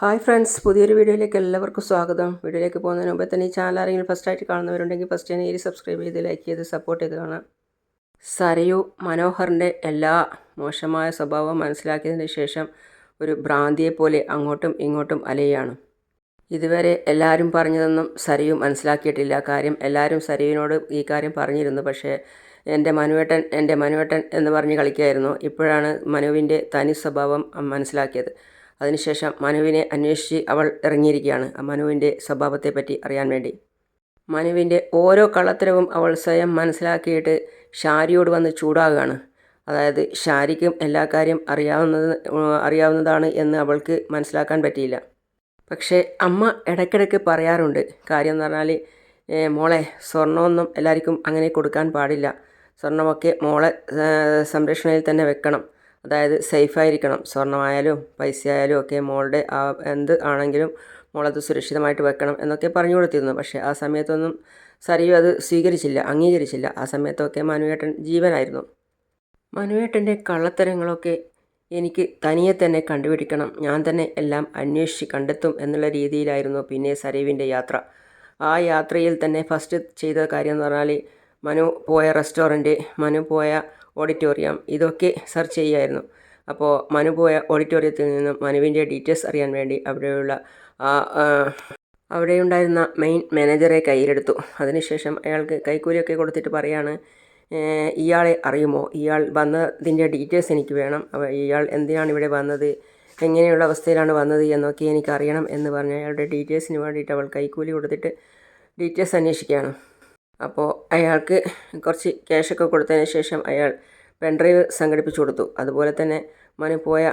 Hi friends പുതിയൊരു വീഡിയോയിലേക്ക് എല്ലാവർക്കും സ്വാഗതം. വീഡിയോയിലേക്ക് പോകുന്നതിന് മുമ്പ് തന്നെ ഈ ചാനൽ ആരെങ്കിലും ഫസ്റ്റ് ആയിട്ട് കാണുന്നവരുണ്ടെങ്കിൽ ഫസ്റ്റ് തന്നെ ഈ സബ്സ്ക്രൈബ് ചെയ്ത് ലൈക്ക് ചെയ്ത് സപ്പോർട്ട് ചെയ്ത് കാണാം. സരയു മനോഹറിന്റെ എല്ലാ മോശമായ സ്വഭാവം മനസ്സിലാക്കിയതിന് ശേഷം ഒരു ഭ്രാന്തിയെ പോലെ അങ്ങോട്ടും ഇങ്ങോട്ടും അലയാണ്. ഇതുവരെ എല്ലാവരും പറഞ്ഞതൊന്നും സരയു മനസ്സിലാക്കിയിട്ടില്ല. കാര്യം എല്ലാവരും സരയുവിനോട് ഈ കാര്യം പറഞ്ഞിരുന്നു. പക്ഷേ എന്റെ മനുവേട്ടൻ എന്റെ മനുവേട്ടൻ എന്ന് പറഞ്ഞ് കളിക്കായിരുന്നു. ഇപ്പോഴാണ് മനുവിന്റെ തനി സ്വഭാവം മനസ്സിലാക്കിയത്. അതിനുശേഷം മനുവിനെ അന്വേഷിച്ച് അവൾ ഇറങ്ങിയിരിക്കുകയാണ്. ആ മനുവിന്റെ സ്വഭാവത്തെപ്പറ്റി അറിയാൻ വേണ്ടി. മനുവിന്റെ ഓരോ കള്ളത്തരവും അവൾ സ്വയം മനസ്സിലാക്കിയിട്ട് ഷാരിയോട് വന്ന് ചൂടാകുകയാണ്. അതായത് ഷാരിക്കും എല്ലാ കാര്യം അറിയാവുന്നത് അറിയാവുന്നതാണ് എന്ന് അവൾക്ക് മനസ്സിലാക്കാൻ പറ്റിയില്ല. പക്ഷേ അമ്മ ഇടയ്ക്കിടയ്ക്ക് പറയാറുണ്ട്. കാര്യം എന്ന് പറഞ്ഞാൽ മോളെ സ്വർണമൊന്നും എല്ലാവർക്കും അങ്ങനെ കൊടുക്കാൻ പാടില്ല. സ്വർണമൊക്കെ മോളെ സംരക്ഷണയിൽ തന്നെ വെക്കണം. അതായത് സേഫായിരിക്കണം. സ്വർണമായാലും പൈസ ആയാലും ഒക്കെ മോളുടെ ആ എന്ത് ആണെങ്കിലും മോളത് സുരക്ഷിതമായിട്ട് വെക്കണം എന്നൊക്കെ പറഞ്ഞു കൊടുത്തിരുന്നു. പക്ഷേ ആ സമയത്തൊന്നും സരിയു അത് സ്വീകരിച്ചില്ല അംഗീകരിച്ചില്ല. ആ സമയത്തൊക്കെ മനുവേട്ടൻ ജീവനായിരുന്നു. മനുവേട്ടന്റെ കള്ളത്തരങ്ങളൊക്കെ എനിക്ക് തനിയെ തന്നെ കണ്ടുപിടിക്കണം. ഞാൻ തന്നെ എല്ലാം അന്വേഷിച്ച് കണ്ടെത്തും എന്നുള്ള രീതിയിലായിരുന്നു പിന്നെ സരീവിന്റെ യാത്ര. ആ യാത്രയിൽ തന്നെ ഫസ്റ്റ് ചെയ്ത കാര്യം എന്ന് പറഞ്ഞാൽ മനു പോയ റെസ്റ്റോറന്റ് മനു പോയ ഓഡിറ്റോറിയം ഇതൊക്കെ സെർച്ച് ചെയ്യായിരുന്നു. അപ്പോൾ മനു പോയ ഓഡിറ്റോറിയത്തിൽ നിന്നും മനുവിന്റെ ഡീറ്റെയിൽസ് അറിയാൻ വേണ്ടി അവിടെയുള്ള അവിടെയുണ്ടായിരുന്ന മെയിൻ മാനേജറെ കയ്യിലെടുത്തു. അതിനുശേഷം അയാൾക്ക് കൈക്കൂലിയൊക്കെ കൊടുത്തിട്ട് പറയാണ് ഇയാളെ അറിയുമോ? ഇയാൾ വന്നതിന്റെ ഡീറ്റെയിൽസ് എനിക്ക് വേണം. ഇയാൾ എന്തിനാണ് ഇവിടെ വന്നത്? എങ്ങനെയുള്ള അവസ്ഥയിലാണ് വന്നത്? എന്നൊക്കെ എനിക്ക് അറിയണം എന്ന് പറഞ്ഞ് അയാളുടെ ഡീറ്റെയിൽസിന് വേണ്ടിയിട്ട് അവൾ കൈക്കൂലി കൊടുത്തിട്ട് ഡീറ്റെയിൽസ് അന്വേഷിക്കുകയാണ്. അപ്പോൾ അയാൾക്ക് കുറച്ച് ക്യാഷൊക്കെ കൊടുത്തതിന് ശേഷം അയാൾ പെൻഡ്രൈവ് സംഘടിപ്പിച്ചു കൊടുത്തു. അതുപോലെ തന്നെ മനു പോയ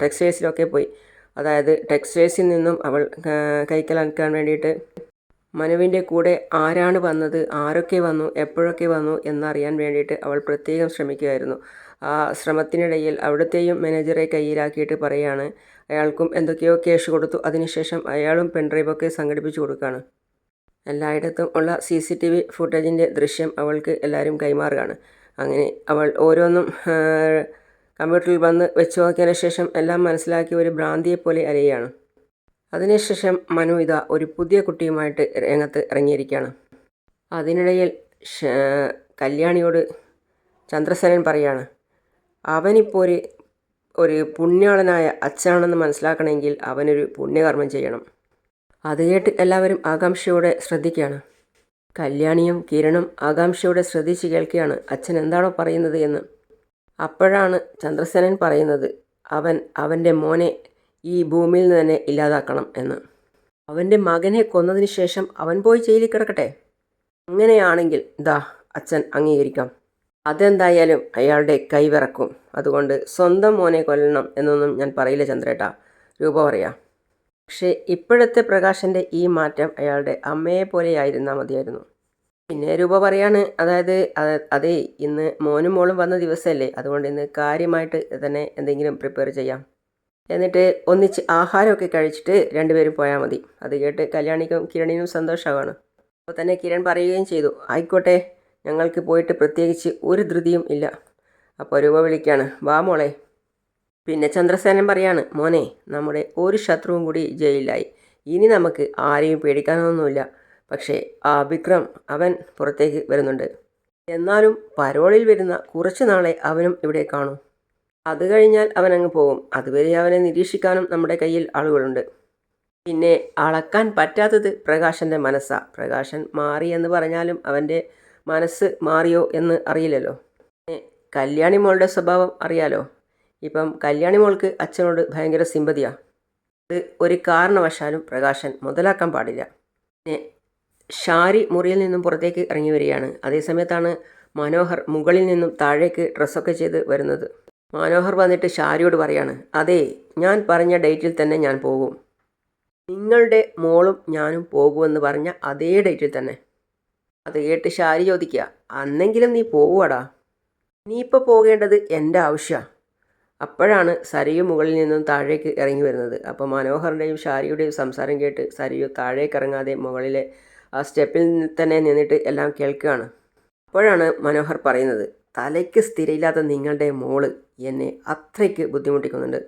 ടെക്സ്റ്റൈൽസിലൊക്കെ പോയി. അതായത് ടെക്സ്റ്റൈൽസിൽ നിന്നും അവൾ കൈക്കലാക്കാൻ വേണ്ടിയിട്ട് മനുവിന്റെ കൂടെ ആരാണ് വന്നത് ആരൊക്കെ വന്നു എപ്പോഴൊക്കെ വന്നു എന്നറിയാൻ വേണ്ടിയിട്ട് അവൾ പ്രത്യേകം ശ്രമിക്കുകയായിരുന്നു ആ ശ്രമത്തിനിടയിൽ അവിടുത്തെയും മാനേജറെ കയ്യിലാക്കിയിട്ട് പറയുകയാണ് അയാൾക്കും എന്തൊക്കെയോ ക്യാഷ് കൊടുത്തു. അതിനുശേഷം അയാളും പെൺഡ്രൈവൊക്കെ സംഘടിപ്പിച്ചു കൊടുക്കുകയാണ് എല്ലായിടത്തും ഉള്ള സി സി ടി വി ഫുട്ടേജിന്റെ ദൃശ്യം അവൾക്ക് എല്ലാവരും കൈമാറുകയാണ്. അങ്ങനെ അവൾ ഓരോന്നും കമ്പ്യൂട്ടറിൽ വന്ന് വെച്ച് നോക്കിയതിന് ശേഷം എല്ലാം മനസ്സിലാക്കി ഒരു ഭ്രാന്തിയെപ്പോലെ പോലെ അരയാണ് അതിനുശേഷം മനു ഇത ഒരു പുതിയ കുട്ടിയുമായിട്ട് രംഗത്ത് ഇറങ്ങിയിരിക്കുകയാണ്. അതിനിടയിൽ കല്യാണിയോട് ചന്ദ്രസേനൻ പറയാണ് അവനിപ്പോൾ ഒരു ഒരു പുണ്യാളനായ അച്ഛനാണെന്ന് മനസ്സിലാക്കണമെങ്കിൽ അവനൊരു പുണ്യകർമ്മം ചെയ്യണം. അത് കേട്ട് എല്ലാവരും ആകാംക്ഷയോടെ ശ്രദ്ധിക്കുകയാണ്. കല്യാണിയും കിരണും ആകാംക്ഷയോടെ ശ്രദ്ധിച്ച് കേൾക്കുകയാണ്. അച്ഛൻ എന്താണോ പറയുന്നത് എന്ന്. അപ്പോഴാണ് ചന്ദ്രസേനൻ പറയുന്നത് അവൻ അവന്റെ മോനെ ഈ ഭൂമിയിൽ നിന്ന് തന്നെ ഇല്ലാതാക്കണം എന്ന്. അവന്റെ മകനെ കൊന്നതിന് ശേഷം അവൻ പോയി ജയിലിൽ കിടക്കട്ടെ? അങ്ങനെയാണെങ്കിൽ ദാ അച്ഛൻ അംഗീകരിക്കാം. അതെന്തായാലും അയാളുടെ കൈവിറക്കും. അതുകൊണ്ട് സ്വന്തം മോനെ കൊല്ലണം എന്നൊന്നും ഞാൻ പറയില്ല ചന്ദ്രേട്ട. രൂപ പറയാം. പക്ഷേ ഇപ്പോഴത്തെ പ്രകാശന്റെ ഈ മാറ്റം അയാളുടെ അമ്മയെ പോലെയായിരുന്നാൽ മതിയായിരുന്നു. പിന്നെ രൂപ പറയാണ് അതായത് അതേ ഇന്ന് മോനും മോളും വന്ന ദിവസമല്ലേ അതുകൊണ്ട് ഇന്ന് കാര്യമായിട്ട് തന്നെ എന്തെങ്കിലും പ്രിപ്പയർ ചെയ്യാം. എന്നിട്ട് ഒന്നിച്ച് ആഹാരമൊക്കെ കഴിച്ചിട്ട് രണ്ടുപേരും പോയാൽ മതി. അത് കേട്ട് കല്യാണിക്കും കിരണിനും സന്തോഷമാണ്. അപ്പോൾ തന്നെ കിരൺ പറയുകയും ചെയ്തു ആയിക്കോട്ടെ ഞങ്ങൾക്ക് പോയിട്ട് പ്രത്യേകിച്ച് ഒരു ധൃതിയും ഇല്ല. അപ്പോൾ രൂപ വിളിക്കുകയാണ് വാ മോളെ. പിന്നെ ചന്ദ്രസേനൻ പറയാണ് മോനെ നമ്മുടെ ഒരു ശത്രുവും കൂടി ജയിലിലായി. ഇനി നമുക്ക് ആരെയും പേടിക്കാനൊന്നുമില്ല. പക്ഷേ ആ വിക്രം അവൻ പുറത്തേക്ക് വരുന്നുണ്ട്. എന്നാലും പരോളിൽ വരുന്ന കുറച്ച് നാളെ അവനും ഇവിടെ കാണും. അത് കഴിഞ്ഞാൽ അവൻ അങ്ങ് പോകും. അതുവരെ അവനെ നിരീക്ഷിക്കാനും നമ്മുടെ കയ്യിൽ ആളുകളുണ്ട്. പിന്നെ അളക്കാൻ പറ്റാത്തത് പ്രകാശന്റെ മനസ്സാണ് പ്രകാശൻ മാറി എന്ന് പറഞ്ഞാലും അവന്റെ മനസ്സ് മാറിയോ എന്ന് അറിയില്ലല്ലോ. കല്യാണി മോളുടെ സ്വഭാവം അറിയാലോ? ഇപ്പം കല്യാണി മോൾക്ക് അച്ഛനോട് ഭയങ്കര സിമ്പതിയാണ് അത് ഒരു കാരണവശാലും പ്രകാശൻ മുതലാക്കാൻ പാടില്ല. പിന്നെ ഷാരി മുറിയിൽ നിന്നും പുറത്തേക്ക് ഇറങ്ങി വരികയാണ്. അതേസമയത്താണ് മനോഹർ മുകളിൽ നിന്നും താഴേക്ക് ഡ്രസ്സൊക്കെ ചെയ്ത് വരുന്നത്. മനോഹർ വന്നിട്ട് ഷാരിയോട് പറയാണ് അതെ ഞാൻ പറഞ്ഞ ഡേറ്റിൽ തന്നെ ഞാൻ പോകും. നിങ്ങളുടെ മോളും ഞാനും പോകുമെന്ന് പറഞ്ഞ അതേ ഡേറ്റിൽ തന്നെ. അത് കേട്ട് ഷാരി ചോദിക്കുക അന്നെങ്കിലും നീ പോവുകടാ നീ ഇപ്പോൾ പോകേണ്ടത് എന്റെ ആവശ്യമാണ് അപ്പോഴാണ് സരിയു മുകളിൽ നിന്നും താഴേക്ക് ഇറങ്ങി വരുന്നത്. അപ്പോൾ മനോഹറിന്റെയും ഷാരിയുടെയും സംസാരം കേട്ട് സരിയു താഴേക്ക് ഇറങ്ങാതെ മുകളിലെ ആ സ്റ്റെപ്പിൽ തന്നെ നിന്നിട്ട് എല്ലാം കേൾക്കുകയാണ്. അപ്പോഴാണ് മനോഹർ പറയുന്നത് തലയ്ക്ക് സ്ഥിരയില്ലാത്ത നിങ്ങളുടെ മോൾ എന്നെ അത്രയ്ക്ക് ബുദ്ധിമുട്ടിക്കുന്നുണ്ട്.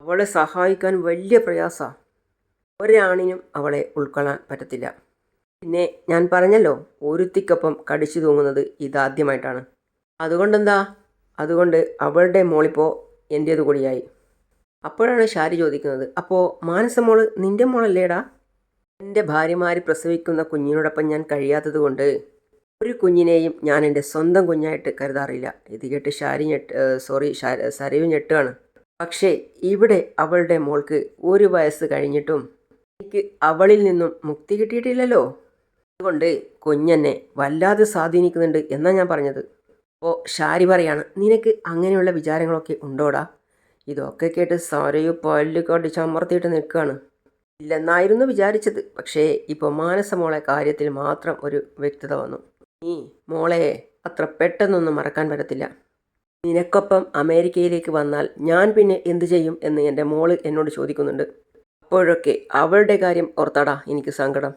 അവളെ സഹായിക്കാൻ വലിയ പ്രയാസമാണ് ഒരാണിനും അവളെ ഉൾക്കൊള്ളാൻ പറ്റത്തില്ല. പിന്നെ ഞാൻ പറഞ്ഞല്ലോ ഒരുത്തിക്കൊപ്പം കടിച്ചു തൂങ്ങുന്നത് ഇതാദ്യമായിട്ടാണ്. അതുകൊണ്ടെന്താ? അതുകൊണ്ട് അവളുടെ മോളിപ്പോൾ എന്റേത് കൂടിയായി. അപ്പോഴാണ് ഷാരി ചോദിക്കുന്നത് അപ്പോൾ മാനസമോൾ നിന്റെ മോളല്ലേടാ? എന്റെ ഭാര്യമാർ പ്രസവിക്കുന്ന കുഞ്ഞിനോടൊപ്പം ഞാൻ കഴിയാത്തത് കൊണ്ട് ഒരു കുഞ്ഞിനെയും ഞാൻ എന്റെ സ്വന്തം കുഞ്ഞായിട്ട് കരുതാറില്ല. ഇത് കേട്ട് ഷാരി ഞെട്ട് സോറി സരയു ഞെട്ടുകയാണ്. പക്ഷേ ഇവിടെ അവളുടെ മോൾക്ക് ഒരു വയസ്സ് കഴിഞ്ഞിട്ടും എനിക്ക് അവളിൽ നിന്നും മുക്തി കിട്ടിയിട്ടില്ലല്ലോ. അതുകൊണ്ട് കുഞ്ഞെന്നെ വല്ലാതെ സ്വാധീനിക്കുന്നുണ്ട് എന്നാണ് ഞാൻ പറഞ്ഞത്. അപ്പോൾ ഷാരി പറയാണ് നിനക്ക് അങ്ങനെയുള്ള വിചാരങ്ങളൊക്കെ ഉണ്ടോടാ? ഇതൊക്കെ കേട്ട് സാരയു പല്ലുകൊണ്ട് ചമർത്തിയിട്ട് നിൽക്കുകയാണ് ഇല്ലെന്നായിരുന്നു വിചാരിച്ചത് പക്ഷേ ഇപ്പോൾ മാനസമോളെ കാര്യത്തിൽ മാത്രം ഒരു വ്യക്തത വന്നു. നീ മോളെ അത്ര പെട്ടെന്നൊന്നും മറക്കാൻ പറ്റത്തില്ല. നിനക്കൊപ്പം അമേരിക്കയിലേക്ക് വന്നാൽ ഞാൻ പിന്നെ എന്തു ചെയ്യും എന്ന് എന്റെ മോൾ എന്നോട് ചോദിക്കുന്നുണ്ട്. അപ്പോഴൊക്കെ അവളുടെ കാര്യം ഓർത്താടാ എനിക്ക് സങ്കടം.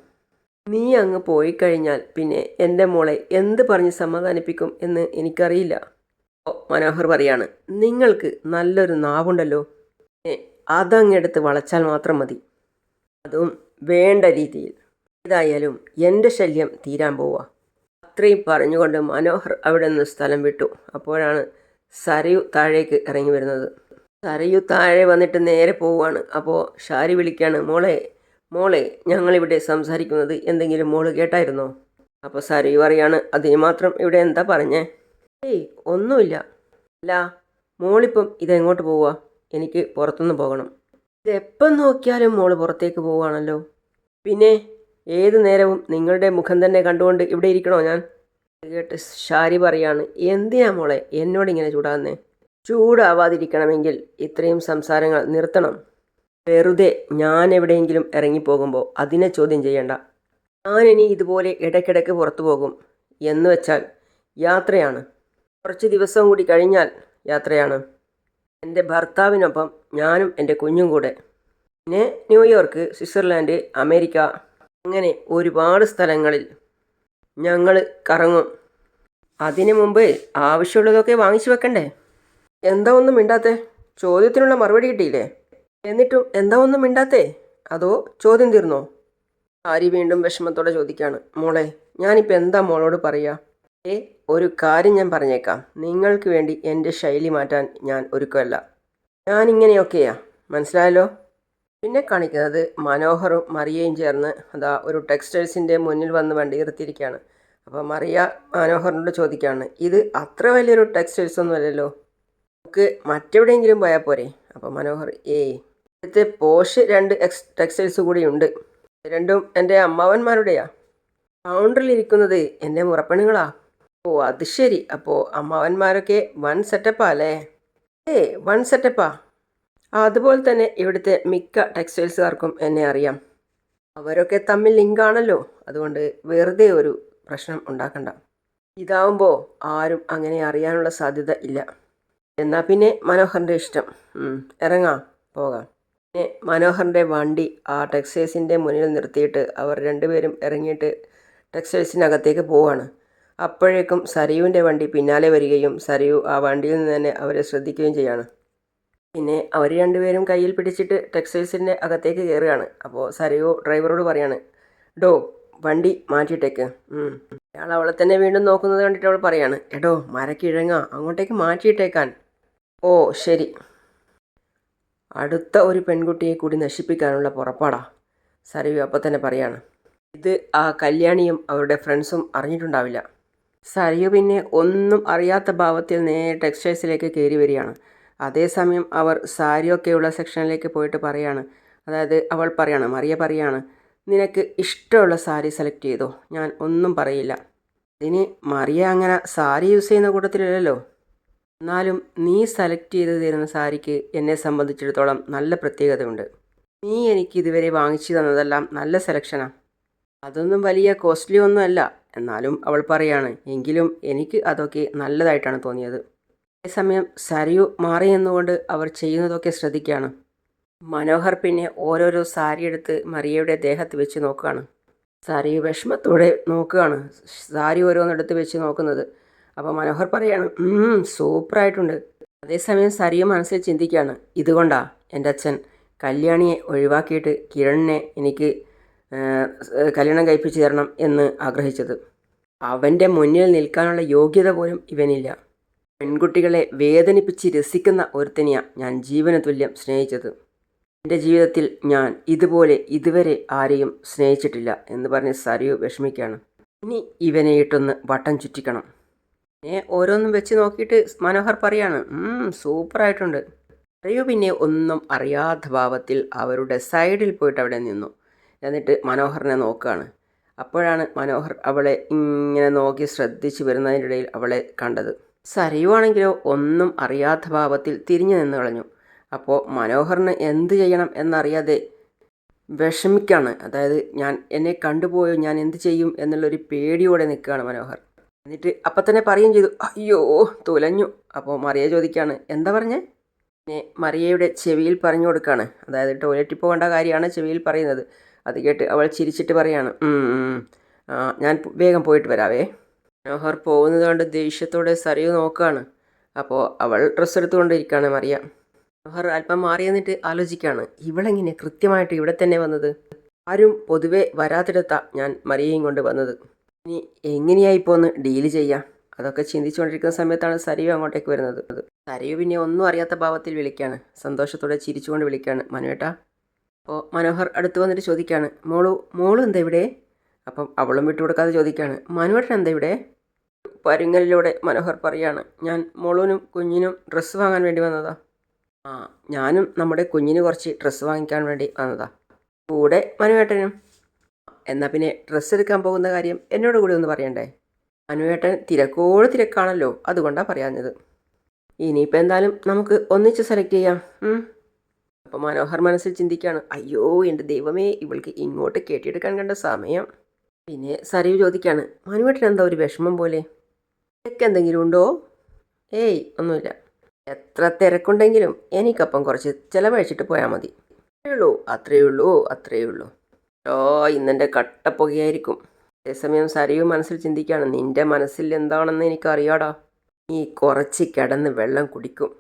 നീ അങ്ങ് പോയി കഴിഞ്ഞാൽ പിന്നെ എന്റെ മോളെ എന്ത് പറഞ്ഞ് സമാധാനിപ്പിക്കും എന്ന് എനിക്കറിയില്ല. മനോഹർ പറയാണ് നിങ്ങൾക്ക് നല്ലൊരു നാവുണ്ടല്ലോ. അതങ്ങെടുത്ത് വളച്ചാൽ മാത്രം മതി. അതും വേണ്ട രീതിയിൽ. ഏതായാലും എന്റെ ശല്യം തീരാൻ പോവുക അത്രയും പറഞ്ഞുകൊണ്ട് മനോഹർ അവിടെ നിന്ന് സ്ഥലം വിട്ടു. അപ്പോഴാണ് സരയു താഴേക്ക് ഇറങ്ങി വരുന്നത്. സരയു താഴെ വന്നിട്ട് നേരെ പോവുകയാണ്. അപ്പോൾ ഷാരി വിളിക്കുകയാണ് മോളെ മോളെ ഞങ്ങളിവിടെ സംസാരിക്കുന്നത് എന്തെങ്കിലും മോൾ കേട്ടായിരുന്നോ? അപ്പോൾ ഈ പറയാണ് അതിന് മാത്രം ഇവിടെ എന്താ പറഞ്ഞേ? ഏയ് ഒന്നുമില്ല. അല്ല മോളിപ്പം ഇതെങ്ങോട്ട് പോവുക എനിക്ക് പുറത്തുനിന്ന് പോകണം. ഇതെപ്പം നോക്കിയാലും മോൾ പുറത്തേക്ക് പോവുകയാണല്ലോ. പിന്നെ ഏത് നേരവും നിങ്ങളുടെ മുഖം തന്നെ കണ്ടുകൊണ്ട് ഇവിടെ ഇരിക്കണോ ഞാൻ? കേട്ട് ഷാരി പറയാണ്. എന്തിനാ മോളെ എന്നോട് ഇങ്ങനെ ചൂടാകുന്നേ? ചൂടാവാതിരിക്കണമെങ്കിൽ ഇത്രയും സംസാരങ്ങൾ നിർത്തണം. വെറുതെ ഞാൻ എവിടെയെങ്കിലും ഇറങ്ങിപ്പോകുമ്പോൾ അതിനെ ചോദ്യം ചെയ്യണ്ട. ഞാൻ ഇനി ഇതുപോലെ ഇടയ്ക്കിടയ്ക്ക് പുറത്തു പോകും എന്ന് വെച്ചാൽ യാത്രയാണ്. കുറച്ച് ദിവസം കൂടി കഴിഞ്ഞാൽ യാത്രയാണ്. എന്റെ ഭർത്താവിനൊപ്പം ഞാനും എന്റെ കുഞ്ഞും കൂടെ. പിന്നെ ന്യൂയോർക്ക് സ്വിറ്റ്സർലാൻഡ് അമേരിക്ക അങ്ങനെ ഒരുപാട് സ്ഥലങ്ങളിൽ ഞങ്ങൾ കറങ്ങും. അതിനു മുമ്പ് ആവശ്യമുള്ളതൊക്കെ വാങ്ങിച്ചു വെക്കണ്ടേ? എന്താ ഒന്നും മിണ്ടാത്തേ? ചോദ്യത്തിനുള്ള മറുപടി കിട്ടിയില്ലേ? എന്നിട്ടും എന്താ ഒന്നും മിണ്ടാത്തേ? അതോ ചോദ്യം തീർന്നോ? ആരി വീണ്ടും വിഷമത്തോടെ ചോദിക്കുകയാണ് മോളെ ഞാനിപ്പോൾ എന്താ മോളോട് പറയുക ഏ ഒരു കാര്യം ഞാൻ പറഞ്ഞേക്കാം. നിങ്ങൾക്ക് വേണ്ടി എന്റെ ശൈലി മാറ്റാൻ ഞാൻ ഒരുക്കമല്ല. ഞാനിങ്ങനെയൊക്കെയാ. മനസ്സിലായല്ലോ? പിന്നെ കാണിക്കുന്നത് മനോഹറും മറിയയും ചേർന്ന് അതാ ഒരു ടെക്സ്റ്റൈൽസിന്റെ മുന്നിൽ വന്ന് വണ്ടി നിർത്തിയിരിക്കുകയാണ് അപ്പോൾ മറിയ മനോഹറിനോട് ചോദിക്കുകയാണ് ഇത് അത്ര വലിയൊരു ടെക്സ്റ്റൈൽസ് ഒന്നും അല്ലല്ലോ നമുക്ക് മറ്റെവിടെയെങ്കിലും പോയാൽ പോരെ? അപ്പോൾ മനോഹർ ഏയ് ഇവിടുത്തെ പോഷ് രണ്ട് എക്സ് ടെക്സ്റ്റൈൽസ് കൂടിയുണ്ട്. രണ്ടും എന്റെ അമ്മാവന്മാരുടെയാ. കൗണ്ടറിലിരിക്കുന്നത് എന്റെ മുറപ്പണികളാ ഓ അത് ശരി. അപ്പോൾ അമ്മാവന്മാരൊക്കെ വൺ സെറ്റപ്പാ അല്ലേ? ഏ വൺ സെറ്റപ്പാ. അതുപോലെ തന്നെ ഇവിടുത്തെ മിക്ക ടെക്സ്റ്റൈൽസുകാർക്കും എന്നെ അറിയാം. അവരൊക്കെ തമ്മിൽ ലിങ്കാണല്ലോ. അതുകൊണ്ട് വെറുതെ ഒരു പ്രശ്നം ഉണ്ടാക്കണ്ട. ഇതാവുമ്പോൾ ആരും അങ്ങനെ അറിയാനുള്ള സാധ്യത ഇല്ല. എന്നാൽ പിന്നെ മനോഹറിന്റെ ഇഷ്ടം. ഇറങ്ങാം. പോകാം. പിന്നെ മനോഹറിന്റെ വണ്ടി ആ ടെക്സ്റ്റൈൽസിന്റെ മുന്നിൽ നിർത്തിയിട്ട് അവർ രണ്ടുപേരും ഇറങ്ങിയിട്ട് ടെക്സ്റ്റൈൽസിനകത്തേക്ക് പോവാണ്. അപ്പോഴേക്കും സരയുവിന്റെ വണ്ടി പിന്നാലെ വരികയും സരയു ആ വണ്ടിയിൽ നിന്ന് തന്നെ അവരെ ശ്രദ്ധിക്കുകയും ചെയ്യാണ്. പിന്നെ അവർ രണ്ടുപേരും കയ്യിൽ പിടിച്ചിട്ട് ടെക്സ്റ്റൈൽസിന്റെ അകത്തേക്ക് കയറുകയാണ്. അപ്പോൾ സരയു ഡ്രൈവറോട് പറയാണ് ഡോ വണ്ടി മാറ്റിയിട്ടേക്ക്. അയാൾ അവളെ തന്നെ വീണ്ടും നോക്കുന്നത് കണ്ടിട്ട് അവൾ പറയാണ് എടോ മരക്കിഴങ്ങ അങ്ങോട്ടേക്ക് മാറ്റിയിട്ടേക്കാൻ. ഓ ശരി. അടുത്ത ഒരു പെൺകുട്ടിയെ കൂടി നശിപ്പിക്കാനുള്ള പുറപ്പാടാ. സരയു അപ്പം തന്നെ പറയാണ്. ഇത് ആ കല്യാണിയും അവരുടെ ഫ്രണ്ട്സും അറിഞ്ഞിട്ടുണ്ടാവില്ല. സരയു പിന്നെ ഒന്നും അറിയാത്ത ഭാവത്തിൽ നേരെ ടെക്സ്റ്റൈൽസിലേക്ക് കയറി വരികയാണ്. അതേസമയം അവർ സാരിയൊക്കെയുള്ള സെക്ഷനിലേക്ക് പോയിട്ട് പറയാണ്. അതായത് അവൾ പറയാണ് മറിയ പറയാണ് നിനക്ക് ഇഷ്ടമുള്ള സാരി സെലക്ട് ചെയ്തോ? ഞാൻ ഒന്നും പറയില്ല. ഇതിന് മറിയ അങ്ങനെ സാരി യൂസ് ചെയ്യുന്ന കൂട്ടത്തിലല്ലല്ലോ? എന്നാലും നീ സെലക്ട് ചെയ്ത് തരുന്ന സാരിക്ക് എന്നെ സംബന്ധിച്ചിടത്തോളം നല്ല പ്രത്യേകതയുണ്ട്. നീ എനിക്ക് ഇതുവരെ വാങ്ങിച്ചു തന്നതെല്ലാം നല്ല സെലക്ഷനാണ് അതൊന്നും വലിയ കോസ്റ്റ്ലി ഒന്നും അല്ല എന്നാലും അവൾ പറയാണ് എങ്കിലും എനിക്ക് അതൊക്കെ നല്ലതായിട്ടാണ് തോന്നിയത്. അതേസമയം സരിയു മാറി എന്നുകൊണ്ട് അവർ ചെയ്യുന്നതൊക്കെ ശ്രദ്ധിക്കുകയാണ്. മനോഹർ പിന്നെ ഓരോരോ സാരി എടുത്ത് മറിയയുടെ ദേഹത്ത് വെച്ച് നോക്കുകയാണ്. സാരി വിഷമത്തോടെ നോക്കുകയാണ്. സാരി ഓരോന്നെടുത്ത് വെച്ച് നോക്കുന്നത്. അപ്പോൾ മനോഹർ പറയാണ് "ഉം, സൂപ്പറായിട്ടുണ്ട്. അതേസമയം സരിയ മനസ്സിൽ ചിന്തിക്കുകയാണ് ഇതുകൊണ്ടാ എന്റെ അച്ഛൻ കല്യാണിയെ ഒഴിവാക്കിയിട്ട് കിരണിനെ എനിക്ക് കല്യാണം കഴിപ്പിച്ചു തരണം എന്ന് ആഗ്രഹിച്ചത്. അവന്റെ മുന്നിൽ നിൽക്കാനുള്ള യോഗ്യത പോലും ഇവനില്ല. പെൺകുട്ടികളെ വേദനിപ്പിച്ച് രസിക്കുന്ന ഒരുത്തനെയാണ് ഞാൻ ജീവന തുല്യം സ്നേഹിച്ചത്. എന്റെ ജീവിതത്തിൽ ഞാൻ ഇതുപോലെ ഇതുവരെ ആരെയും സ്നേഹിച്ചിട്ടില്ല എന്ന് പറഞ്ഞ് സരിയു വിഷമിക്കുകയാണ്. ഇനി ഇവനെ ഇട്ടൊന്ന് വട്ടം ചുറ്റിക്കണം. പിന്നെ ഓരോന്നും വെച്ച് നോക്കിയിട്ട് മനോഹർ പറയാണ് "ഉം, സൂപ്പറായിട്ടുണ്ട്. അറിയോ പിന്നെ ഒന്നും അറിയാത്ത ഭാവത്തിൽ അവരുടെ സൈഡിൽ പോയിട്ട് അവിടെ നിന്നു. എന്നിട്ട് മനോഹറിനെ നോക്കുകയാണ്. അപ്പോഴാണ് മനോഹർ അവളെ ഇങ്ങനെ നോക്കി ശ്രദ്ധിച്ച് വരുന്നതിന്റെ ഇടയിൽ അവളെ കണ്ടത്. സരയുവാണെങ്കിലോ ഒന്നും അറിയാത്ത ഭാവത്തിൽ തിരിഞ്ഞു നിന്ന് കളഞ്ഞു. അപ്പോൾ മനോഹറിന് എന്ത് ചെയ്യണം എന്നറിയാതെ വിഷമിക്കാണ്. അതായത് ഞാൻ എന്നെ കണ്ടുപോയോ ഞാൻ എന്ത് ചെയ്യും എന്നുള്ളൊരു പേടിയോടെ നിൽക്കുകയാണ് മനോഹർ. എന്നിട്ട് അപ്പം തന്നെ പറയുകയും ചെയ്തു അയ്യോ തുലഞ്ഞു. അപ്പോൾ മറിയ ചോദിക്കുകയാണ് എന്താ പറഞ്ഞേ? പിന്നെ മറിയയുടെ ചെവിയിൽ പറഞ്ഞു കൊടുക്കുകയാണ് അതായത് ടോയ്ലറ്റിൽ പോകേണ്ട കാര്യമാണ് ചെവിയിൽ പറയുന്നത്. അത് കേട്ട് അവൾ ചിരിച്ചിട്ട് പറയാണ് "ഉം, ഉം, ആ, ഞാൻ വേഗം പോയിട്ട് വരാവേ. മനോഹർ പോകുന്നത് കൊണ്ട് ദേഷ്യത്തോടെ സറിയു നോക്കുകയാണ് അപ്പോൾ അവൾ ഡ്രസ്സ് എടുത്തുകൊണ്ടിരിക്കുകയാണ് മറിയ. മനോഹർ അല്പം മാറി എന്നിട്ട് ആലോചിക്കുകയാണ് ഇവളെങ്ങനെ കൃത്യമായിട്ട് ഇവിടെ തന്നെ വന്നത്? ആരും പൊതുവെ വരാത്തിടത്താണ് ഞാൻ മറിയയും കൊണ്ട് വന്നത്. ഇനി എങ്ങനെയായി ഇപ്പോൾ ഒന്ന് ഡീൽ ചെയ്യാം? അതൊക്കെ ചിന്തിച്ചുകൊണ്ടിരിക്കുന്ന സമയത്താണ് സരിയു അങ്ങോട്ടേക്ക് വരുന്നത്. സരിയു പിന്നെ ഒന്നും അറിയാത്ത ഭാവത്തിൽ വിളിക്കുകയാണ് സന്തോഷത്തോടെ ചിരിച്ചുകൊണ്ട് വിളിക്കുകയാണ് മനുവേട്ട അപ്പോൾ മനോഹർ അടുത്ത് വന്നിട്ട് ചോദിക്കുകയാണ് മോളു മോൾ എന്താ ഇവിടെ? അപ്പം അവളും വിട്ടുകൊടുക്കാതെ ചോദിക്കുകയാണ് മനുവേട്ടൻ എന്താ ഇവിടെ? പരുങ്ങലിലൂടെ മനോഹർ പറയാണ്. ഞാൻ മോളൂനും കുഞ്ഞിനും ഡ്രസ്സ് വാങ്ങാൻ വേണ്ടി വന്നതാ. ആ ഞാനും നമ്മുടെ കുഞ്ഞിന് കുറച്ച് ഡ്രസ്സ് വാങ്ങിക്കാൻ വേണ്ടി വന്നതാ. കൂടെ മനുവേട്ടനും എന്നാൽ പിന്നെ ഡ്രസ്സ് എടുക്കാൻ പോകുന്ന കാര്യം എന്നോട് കൂടി ഒന്ന് പറയണ്ടേ? അനുവേട്ടൻ തിരക്കോട് തിരക്കാണല്ലോ അതുകൊണ്ടാണ് പറയാഞ്ഞത്. ഇനിയിപ്പോൾ എന്തായാലും നമുക്ക് ഒന്നിച്ച് സെലക്ട് ചെയ്യാം അപ്പോൾ മനോഹർ മനസ്സിൽ ചിന്തിക്കുകയാണ് അയ്യോ എന്റെ ദൈവമേ ഇവൾക്ക് ഇങ്ങോട്ട് കെട്ടിയെടുക്കാൻ കണ്ട സമയം. പിന്നെ സരീവ് ചോദിക്കുകയാണ് മനുവേട്ടൻ എന്താ ഒരു വിഷമം പോലെ? തിരക്ക് എന്തെങ്കിലും ഉണ്ടോ? ഏയ് ഒന്നുമില്ല. എത്ര തിരക്കുണ്ടെങ്കിലും എനിക്കപ്പം കുറച്ച് ചിലവഴിച്ചിട്ട് പോയാൽ മതി. അത്രയേ ഉള്ളൂ അത്രയേ ഉള്ളൂ അത്രയേ ഉള്ളൂ. ഓ ഇന്നെന്റെ കട്ടപ്പുകയായിരിക്കും. അതേസമയം സരിയു മനസ്സിൽ ചിന്തിക്കുകയാണ് നിന്റെ മനസ്സിൽ എന്താണെന്ന് എനിക്കറിയാടാ. നീ കുറച്ച് കിടന്ന് വെള്ളം കുടിക്കും.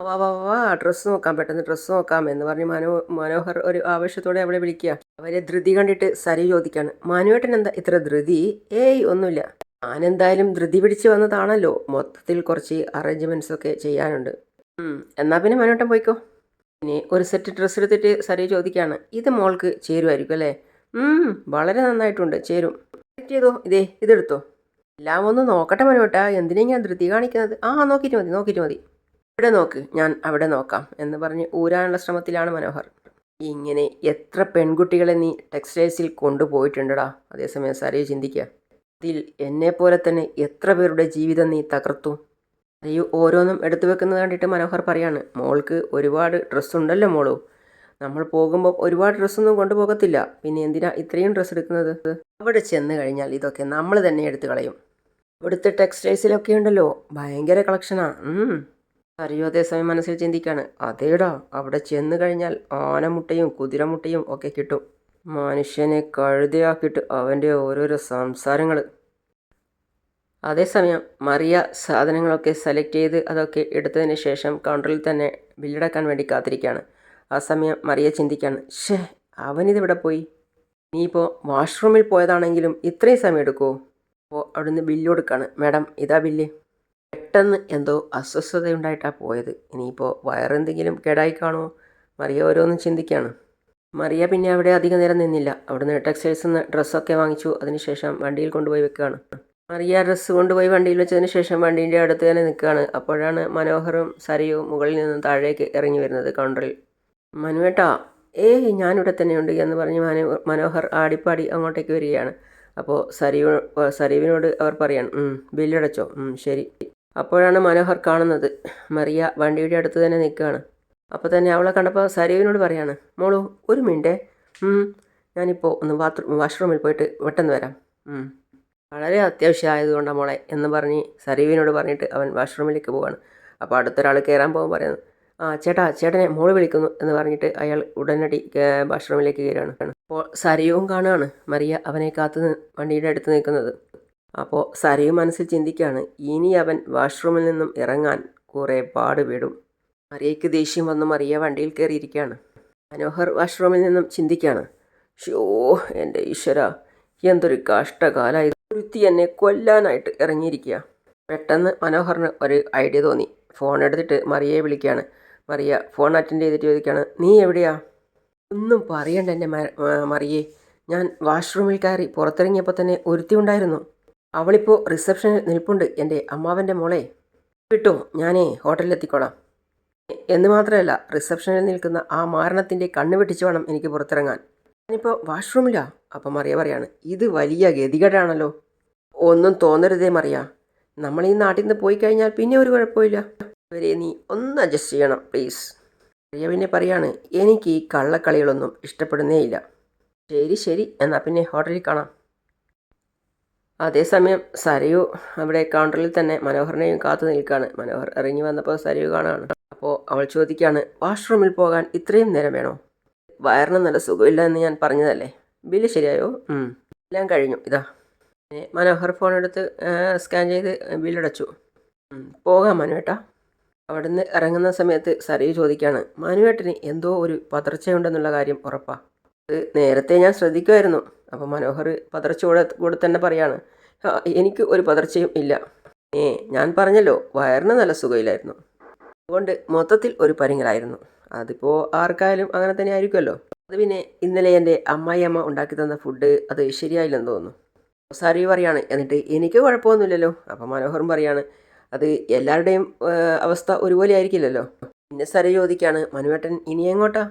വാ വാ വാ ഡ്രസ്സ് നോക്കാം. പെട്ടെന്ന് ഡ്രസ്സ് നോക്കാം എന്ന് പറഞ്ഞ് മനോ മനോഹർ ഒരു ആവേശത്തോടെ അവളെ വിളിക്കുക. അവരെ ധൃതി കണ്ടിട്ട് സരി ചോദിക്കാണ്. മനുവേട്ടൻ എന്താ ഇത്ര ധൃതി? ഏയ് ഒന്നുമില്ല. ഞാനെന്തായാലും ധൃതി പിടിച്ച് വന്നതാണല്ലോ. മൊത്തത്തിൽ കുറച്ച് അറേഞ്ച്മെന്റ്സ് ഒക്കെ ചെയ്യാനുണ്ട്. എന്നാൽ എന്നാ പിന്നെ മനുവേട്ടൻ പോയിക്കോ. പിന്നെ ഒരു സെറ്റ് ഡ്രസ്സ് എടുത്തിട്ട് സരി ചോദിക്കുകയാണ് ഇത് മോൾക്ക് ചേരുമായിരിക്കും അല്ലേ? വളരെ നന്നായിട്ടുണ്ട് ചേരും. സെലക്ട് ചെയ്തോ? ഇതേ ഇതെടുത്തോ. എല്ലാം ഒന്ന് നോക്കട്ടെ മനോട്ട എന്തിനാ ഞാൻ ധൃതി കാണിക്കുന്നത്? ആ നോക്കിയിട്ട് മതി നോക്കിയിട്ട് മതി. ഇവിടെ നോക്ക് ഞാൻ അവിടെ നോക്കാം എന്ന് പറഞ്ഞ് ഊരാനുള്ള ശ്രമത്തിലാണ് മനോഹർ. ഇങ്ങനെ എത്ര പെൺകുട്ടികളെ നീ ടെക്സ്റ്റൈൽസിൽ കൊണ്ടുപോയിട്ടുണ്ടടാ അതേസമയം സരയു ചിന്തിക്കുക. ഇതിൽ എന്നെപ്പോലെ തന്നെ എത്ര പേരുടെ ജീവിതം നീ തകർത്തു? സരയു ഓരോന്നും എടുത്തു വെക്കുന്നത് കണ്ടിട്ട് മനോഹർ പറയാണ് മോൾക്ക് ഒരുപാട് ഡ്രസ്സ് ഉണ്ടല്ലോ മോളു. നമ്മൾ പോകുമ്പോൾ ഒരുപാട് ഡ്രസ്സൊന്നും കൊണ്ടുപോകത്തില്ല പിന്നെ എന്തിനാ ഇത്രയും ഡ്രസ്സ് എടുക്കുന്നത്? അവിടെ ചെന്ന് കഴിഞ്ഞാൽ ഇതൊക്കെ നമ്മൾ തന്നെ എടുത്തു കളയും. ഇവിടുത്തെ ടെക്സ്റ്റൈൽസിലൊക്കെ ഉണ്ടല്ലോ ഭയങ്കര കളക്ഷനാ. അറിയോ? അതേസമയം മനസ്സിൽ ചിന്തിക്കാണ് അതേടാ അവിടെ ചെന്ന് കഴിഞ്ഞാൽ ആനമുട്ടയും കുതിരമുട്ടയും ഒക്കെ കിട്ടും. മനുഷ്യനെ കഴുതയാക്കിയിട്ട് അവന്റെ ഓരോരോ സംസാരങ്ങൾ അതേസമയം മറിയ സാധനങ്ങളൊക്കെ സെലക്ട് ചെയ്ത് അതൊക്കെ എടുത്തതിന് ശേഷം കൗണ്ടറിൽ തന്നെ ബില്ലടക്കാൻ വേണ്ടി കാത്തിരിക്കുകയാണ് ആ സമയം മറിയ ചിന്തിക്കുകയാണ് ഷേ അവനിതിവിടെ പോയി? നീയിപ്പോൾ വാഷ്റൂമിൽ പോയതാണെങ്കിലും ഇത്രയും സമയം എടുക്കുമോ അപ്പോൾ അവിടുന്ന് ബില്ല് കൊടുക്കാണ് മാഡം ഇതാ ബില്ല് പെട്ടെന്ന് എന്തോ അസ്വസ്ഥതയുണ്ടായിട്ടാണ് പോയത്. ഇനിയിപ്പോൾ വയറെന്തെങ്കിലും കേടായി കാണുമോ? മറിയ ഓരോന്നും ചിന്തിക്കുകയാണ് മറിയ പിന്നെ അവിടെ അധികം നേരം നിന്നില്ല. അവിടുന്ന് ടെക്സ്റ്റൈൽസിൽ നിന്ന് ഡ്രസ്സൊക്കെ വാങ്ങിച്ചു. അതിനുശേഷം വണ്ടിയിൽ കൊണ്ടുപോയി വെക്കുകയാണ്. മറിയ ഡ്രസ്സ് കൊണ്ടുപോയി വണ്ടിയിൽ വെച്ചതിന് ശേഷം വണ്ടീന്റെ അടുത്ത് തന്നെ നിൽക്കുകയാണ്. അപ്പോഴാണ് മനോഹറും സരിയും മുകളിൽ നിന്ന് താഴേക്ക് ഇറങ്ങി വരുന്നത് കൗണ്ടറിൽ. മനുവേട്ടാ ഏയ് ഞാനിവിടെ തന്നെയുണ്ട് എന്ന് പറഞ്ഞ് മനോ മനോഹർ ആടിപ്പാടി അങ്ങോട്ടേക്ക് വരികയാണ്. അപ്പോൾ സരിയോ സരീവിനോട് അവർ പറയാണ് ബില്ലടച്ചോ ശരി. അപ്പോഴാണ് മനോഹർ കാണുന്നത്. മറിയ വണ്ടിയുടെ അടുത്ത് തന്നെ നിൽക്കുകയാണ്. അപ്പോൾ തന്നെ അവളെ കണ്ടപ്പോൾ സരീവിനോട് പറയാണ് മോളു ഒരു മിനിറ്റേ ഞാനിപ്പോൾ ഒന്ന് ബാത്റൂം വാഷ്റൂമിൽ പോയിട്ട് പെട്ടെന്ന് വരാം. വളരെ അത്യാവശ്യമായതുകൊണ്ട് മോളെ എന്ന് പറഞ്ഞ് സരീവിനോട് പറഞ്ഞിട്ട് അവൻ വാഷ്റൂമിലേക്ക് പോവാണ്. അപ്പോൾ അടുത്തൊരാൾ കയറാൻ പോകാൻ പറയുന്നു ആ ചേട്ടാ ചേട്ടനെ മോൾ വിളിക്കുന്നു എന്ന് പറഞ്ഞിട്ട് അയാൾ ഉടനടി വാഷ്റൂമിലേക്ക് കയറുകയാണ്. അപ്പോൾ സരിയവും കാണുകയാണ് മറിയ അവനെ കാത്ത് വണ്ടിയുടെ അടുത്ത് നിൽക്കുന്നത്. അപ്പോൾ സരയു മനസ്സിൽ ചിന്തിക്കുകയാണ് ഇനി അവൻ വാഷ്റൂമിൽ നിന്നും ഇറങ്ങാൻ കുറേ പാട് വിടും. മറിയയ്ക്ക് ദേഷ്യം വന്ന് മറിയ വണ്ടിയിൽ കയറിയിരിക്കുകയാണ്. മനോഹർ വാഷ്റൂമിൽ നിന്നും ചിന്തിക്കുകയാണ് ഷോ എന്റെ ഈശ്വര എന്തൊരു കഷ്ടകാലമായി ഒരുത്തി എന്നെ കൊല്ലാനായിട്ട് ഇറങ്ങിയിരിക്കുക. പെട്ടെന്ന് മനോഹറിന് ഒരു ഐഡിയ തോന്നി. ഫോൺ എടുത്തിട്ട് മറിയയെ വിളിക്കുകയാണ്. മറിയ ഫോൺ അറ്റൻഡ് ചെയ്തിട്ട് ചോദിക്കുകയാണ് നീ എവിടെയാ? ഒന്നും പറയണ്ട എന്റെ മറിയെ. ഞാൻ വാഷ്റൂമിൽ കയറി പുറത്തിറങ്ങിയപ്പോൾ തന്നെ ഒരുത്തി ഉണ്ടായിരുന്നു. അവളിപ്പോൾ റിസപ്ഷനിൽ നിൽപ്പുണ്ട് എന്റെ അമ്മാവന്റെ മോളെ. വിട്ടോ ഞാനേ ഹോട്ടലിലെത്തിക്കോളാം. എന്ന് മാത്രമല്ല റിസപ്ഷനിൽ നിൽക്കുന്ന ആ മാരണത്തിന്റെ കണ്ണ് വെട്ടിച്ച് വേണം എനിക്ക് പുറത്തിറങ്ങാൻ. ഞാനിപ്പോൾ വാഷ്റൂമിലാ. അപ്പം മറിയ പറയാണ് ഇത് വലിയ ഗതികേടാണല്ലോ. ഒന്നും തോന്നരുതേ മറിയ. നമ്മൾ ഈ നാട്ടിൽ നിന്ന് പോയി കഴിഞ്ഞാൽ പിന്നെ ഒരു കുഴപ്പമില്ല. ഇവരെ നീ ഒന്ന് അഡ്ജസ്റ്റ് ചെയ്യണം പ്ലീസ് മറിയ പിന്നെ പറയാണ് എനിക്ക് ഈ കള്ളക്കളികളൊന്നും ഇഷ്ടപ്പെടുന്നേ ഇല്ല. ശരി ശരി. എന്നാൽ പിന്നെ ഹോട്ടലിൽ കാണാം. അതേസമയം സരയു അവിടെ കൗണ്ടറിൽ തന്നെ മനോഹറിനെയും കാത്തു നിൽക്കുകയാണ് മനോഹർ ഇറങ്ങി വന്നപ്പോൾ സരയു കാണാണ്. അപ്പോൾ അവൾ ചോദിക്കുകയാണ് വാഷ്റൂമിൽ പോകാൻ ഇത്രയും നേരം വേണോ? വയറിന് നല്ല സുഖമില്ല എന്ന് ഞാൻ പറഞ്ഞതല്ലേ. ബില്ല് ശരിയായോ? എല്ലാം കഴിഞ്ഞു. ഇതാ. മനോഹർ ഫോൺ എടുത്ത് സ്കാൻ ചെയ്ത് ബില്ലടച്ചു. പോകാം മനുവേട്ടാ അവിടുന്ന് ഇറങ്ങുന്ന സമയത്ത് സരയു ചോദിക്കുകയാണ് മനുവേട്ടന് എന്തോ ഒരു പതർച്ചയുണ്ടെന്നുള്ള കാര്യം ഉറപ്പാ? അത് നേരത്തെ ഞാൻ ശ്രദ്ധിക്കുമായിരുന്നു അപ്പോൾ മനോഹർ പതർച്ച കൂടെ തന്നെ പറയാണ് എനിക്ക് ഒരു പതർച്ചയും ഇല്ല. ഏ ഞാൻ പറഞ്ഞല്ലോ വയറിന് നല്ല സുഖമില്ലായിരുന്നു. അതുകൊണ്ട് മൊത്തത്തിൽ ഒരു പരിങ്ങലായിരുന്നു അതിപ്പോൾ ആർക്കായാലും അങ്ങനെ തന്നെ ആയിരിക്കുമല്ലോ. അത് പിന്നെ ഇന്നലെ എന്റെ അമ്മായിയമ്മ ഉണ്ടാക്കി തന്ന ഫുഡ് അത് ശരിയായില്ലെന്ന് തോന്നുന്നു. സാരി പറയാണ്. എന്നിട്ട് എനിക്ക് കുഴപ്പമൊന്നുമില്ലല്ലോ. അപ്പം മനോഹറും പറയാണ് അത് എല്ലാവരുടെയും അവസ്ഥ ഒരുപോലെ ആയിരിക്കില്ലല്ലോ. പിന്നെ സര ചോദിക്കാണ് മനുവേട്ടൻ ഇനി എങ്ങോട്ടാ?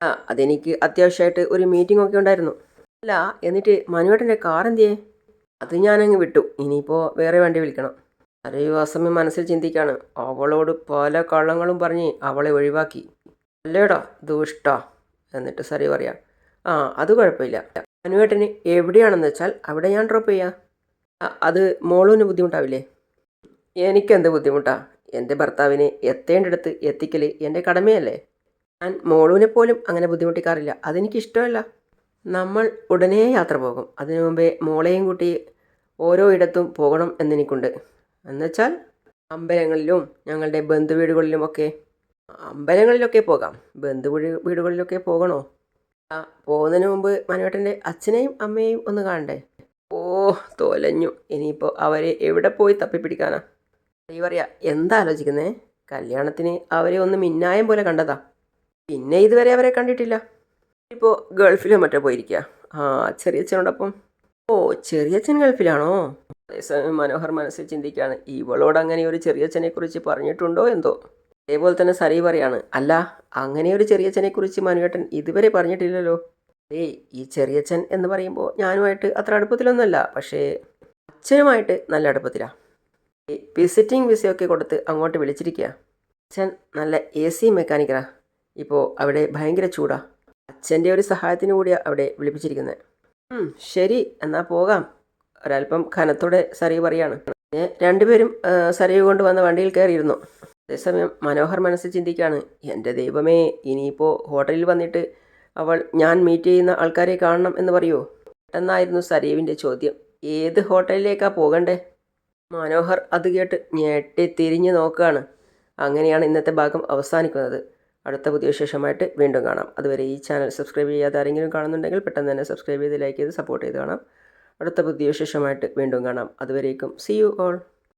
ആ അതെനിക്ക് അത്യാവശ്യമായിട്ട് ഒരു മീറ്റിംഗ് ഒക്കെ ഉണ്ടായിരുന്നു. അല്ല എന്നിട്ട് മനുവേട്ടന്റെ കാർ എന്തിയേ? അത് ഞാനങ്ങ് വിട്ടു. ഇനിയിപ്പോൾ വേറെ വണ്ടി വിളിക്കണം. ആ മനസ്സിൽ ചിന്തിക്കാണ്. അവളോട് പല കള്ളങ്ങളും പറഞ്ഞ് അവളെ ഒഴിവാക്കി. അല്ലേടാ ദുഷ്ടാ എന്നിട്ട് സരി പറയാം. ആ അത് കുഴപ്പമില്ല. മനുവേട്ടന് എവിടെയാണെന്ന് വെച്ചാൽ അവിടെ ഞാൻ ഡ്രോപ്പ് ചെയ്യാം. അത് മോളൂന് ബുദ്ധിമുട്ടാവില്ലേ? എനിക്കെന്ത് ബുദ്ധിമുട്ടാണ് എന്റെ ഭർത്താവിനെ എത്തേണ്ടടുത്ത് എത്തിക്കൽ എന്റെ കടമയല്ലേ? ഞാൻ മോളൂനെ പോലും അങ്ങനെ ബുദ്ധിമുട്ടിക്കാറില്ല. അതെനിക്കിഷ്ടമല്ല. നമ്മൾ ഉടനെ യാത്ര പോകും. അതിനു മുമ്പേ മോളെയും കൂട്ടി ഓരോ ഇടത്തും പോകണം എന്നെനിക്കുണ്ട്. എന്നുവെച്ചാൽ അമ്പലങ്ങളിലും ഞങ്ങളുടെ ബന്ധുവീടുകളിലുമൊക്കെ അമ്പലങ്ങളിലൊക്കെ പോകാം. ബന്ധു വീടുകളിലൊക്കെ പോകണോ? പോകുന്നതിന് മുമ്പ് മനുവേട്ടന്റെ അച്ഛനെയും അമ്മയെയും ഒന്ന് കാണണ്ടേ? ഓ തോലഞ്ഞു. ഇനിയിപ്പോൾ അവരെ എവിടെ പോയി തപ്പിപ്പിടിക്കാനാ? ഈ പറയാ എന്താ ആലോചിക്കുന്നേ? കല്യാണത്തിന് അവരെ ഒന്ന് മിന്നായം പോലെ കണ്ടതാ. പിന്നെ ഇതുവരെ അവരെ കണ്ടിട്ടില്ല. ഇപ്പോൾ ഗൾഫിലോ മറ്റോ പോയിരിക്കുക ആ ചെറിയച്ഛനോടൊപ്പം. ഓ ചെറിയച്ഛൻ ഗൾഫിലാണോ? അതേസമയം മനോഹർ മനസ്സിൽ ചിന്തിക്കുകയാണ് ഇവളോട് അങ്ങനെ ഒരു ചെറിയച്ഛനെ കുറിച്ച് പറഞ്ഞിട്ടുണ്ടോ എന്തോ? അതേപോലെ തന്നെ സരി പറയാണ് അല്ല അങ്ങനെ ഒരു ചെറിയച്ഛനെ കുറിച്ച് മനുവേട്ടൻ ഇതുവരെ പറഞ്ഞിട്ടില്ലല്ലോ. ഏയ് ഈ ചെറിയച്ഛൻ എന്ന് പറയുമ്പോൾ ഞാനുമായിട്ട് അത്ര അടുപ്പത്തിലൊന്നുമല്ല പക്ഷേ അച്ഛനുമായിട്ട് നല്ല അടുപ്പത്തിലാണ് വിസിറ്റിംഗ് വിസയൊക്കെ കൊടുത്ത് അങ്ങോട്ട് വിളിച്ചിരിക്കുക അച്ഛൻ നല്ല എ സി മെക്കാനിക്കറാ. ഇപ്പോൾ അവിടെ ഭയങ്കര ചൂടാ. അച്ഛന്റെ ഒരു സഹായത്തിന് കൂടിയാണ് അവിടെ വിളിപ്പിച്ചിരിക്കുന്നത് ശരി എന്നാൽ പോകാം. ഒരല്പം കനത്തോടെ സരയു പറയാണ്. രണ്ടുപേരും ആ, കൊണ്ടുവന്ന കൊണ്ട് വന്ന വണ്ടിയിൽ കയറിയിരുന്നു അതേസമയം മനോഹർ മനസ്സിൽ ചിന്തിക്കുകയാണ് എന്റെ ദൈവമേ ഇനിയിപ്പോൾ ഹോട്ടലിൽ വന്നിട്ട് അവൾ ഞാൻ മീറ്റ് ചെയ്യുന്ന ആൾക്കാരെ കാണണം എന്ന് പറയുമോ പെട്ടെന്നായിരുന്നു സരീവിന്റെ ചോദ്യം. ഏത് ഹോട്ടലിലേക്കാ പോകണ്ടേ? മനോഹർ അത് കേട്ട് ഞെട്ടി തിരിഞ്ഞു നോക്കുകയാണ്. അങ്ങനെയാണ് ഇന്നത്തെ ഭാഗം അവസാനിക്കുന്നത്. അടുത്ത പുതിയ വിശേഷമായിട്ട് വീണ്ടും കാണാം. അതുവരെ ഈ ചാനൽ സബ്സ്ക്രൈബ് ചെയ്യാതെ ആരെങ്കിലും കാണുന്നുണ്ടെങ്കിൽ പെട്ടെന്ന് തന്നെ സബ്സ്ക്രൈബ് ചെയ്ത് ലൈക്ക് ചെയ്ത് സപ്പോർട്ട് ചെയ്ത് കാണാം. അടുത്ത പുതിയ വിശേഷമായിട്ട് വീണ്ടും കാണാം. അതുവരേക്കും സി യു ഓൾ